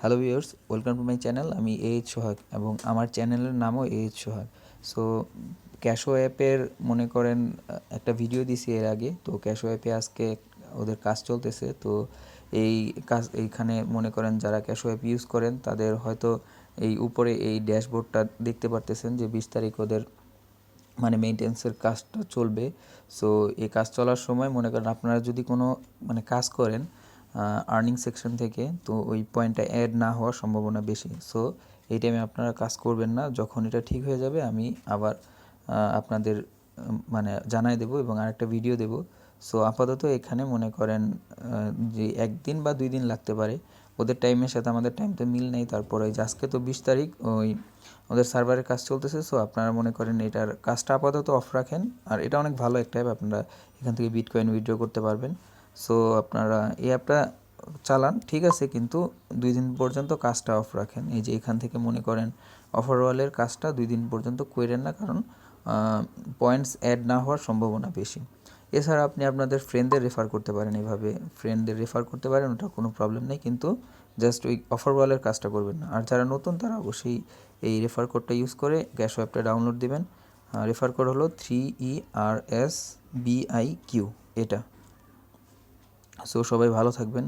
Hello viewers welcome to my channel আমি H Sohag এবং আমার চ্যানেলের নামও এইচ সোহাগ। সো ক্যাশো অ্যাপের মনে করেন একটা ভিডিও দিছি এর আগে। তো ক্যাশো অ্যাপে আজকে ওদের কাজ চলতেছে। তো এই কাজ, এইখানে মনে করেন যারা ক্যাশো অ্যাপ ইউজ করেন, তাদের হয়তো এই উপরে এই ড্যাশবোর্ডটা দেখতে পারতেছেন যে বিশ তারিখ ওদের মানে মেনটেন্সের কাজটা চলবে। সো এই কাজ চলার সময় মনে করেন আপনারা যদি কোনো মানে কাজ করেন আর্নিং সেকশন থেকে, তো ওই পয়েন্টটা অ্যাড না হওয়ার সম্ভাবনা বেশি। সো এই টাইমে আপনারা কাজ করবেন না। যখন এটা ঠিক হয়ে যাবে, আমি আবার আপনাদের মানে জানাই দেবো এবং আরেকটা ভিডিও দেব। সো আপাতত এখানে মনে করেন যে একদিন বা দুই দিন লাগতে পারে। ওদের টাইমের সাথে আমাদের টাইম তো মিল নেই। তারপরে ওই আজকে তো বিশ তারিখ, ওই ওদের সার্ভারের কাজ চলতেছে। সো আপনারা মনে করেন এটার কাজটা আপাতত অফ রাখেন। আর এটা অনেক ভালো একটা অ্যাপ আপনারা এখান থেকে বিটকয়েন উইথড্র করতে পারবেন। সো আপনারা এই অ্যাপটা চালান, ঠিক আছে, কিন্তু দুই দিন পর্যন্ত কাজটা অফ রাখেন। এই যে এখান থেকে মনে করেন অফারওয়ালের কাজটা দুই দিন পর্যন্ত করেন না, কারণ পয়েন্টস অ্যাড না হওয়ার সম্ভাবনা বেশি। এছাড়া আপনি আপনাদের ফ্রেন্ডদের রেফার করতে পারেন এভাবে। ফ্রেন্ডদের রেফার করতে পারেন, ওটা কোনো প্রবলেম নেই, কিন্তু জাস্ট ওই অফার ওয়ালের কাজটা করবেন না। আর যারা নতুন, তারা অবশ্যই এই রেফার কোডটা ইউজ করে গ্যাস অ্যাপটা ডাউনলোড দেবেন। রেফার কোড হলো three E R S B I Q এটা। সো সবাই ভালো থাকবেন।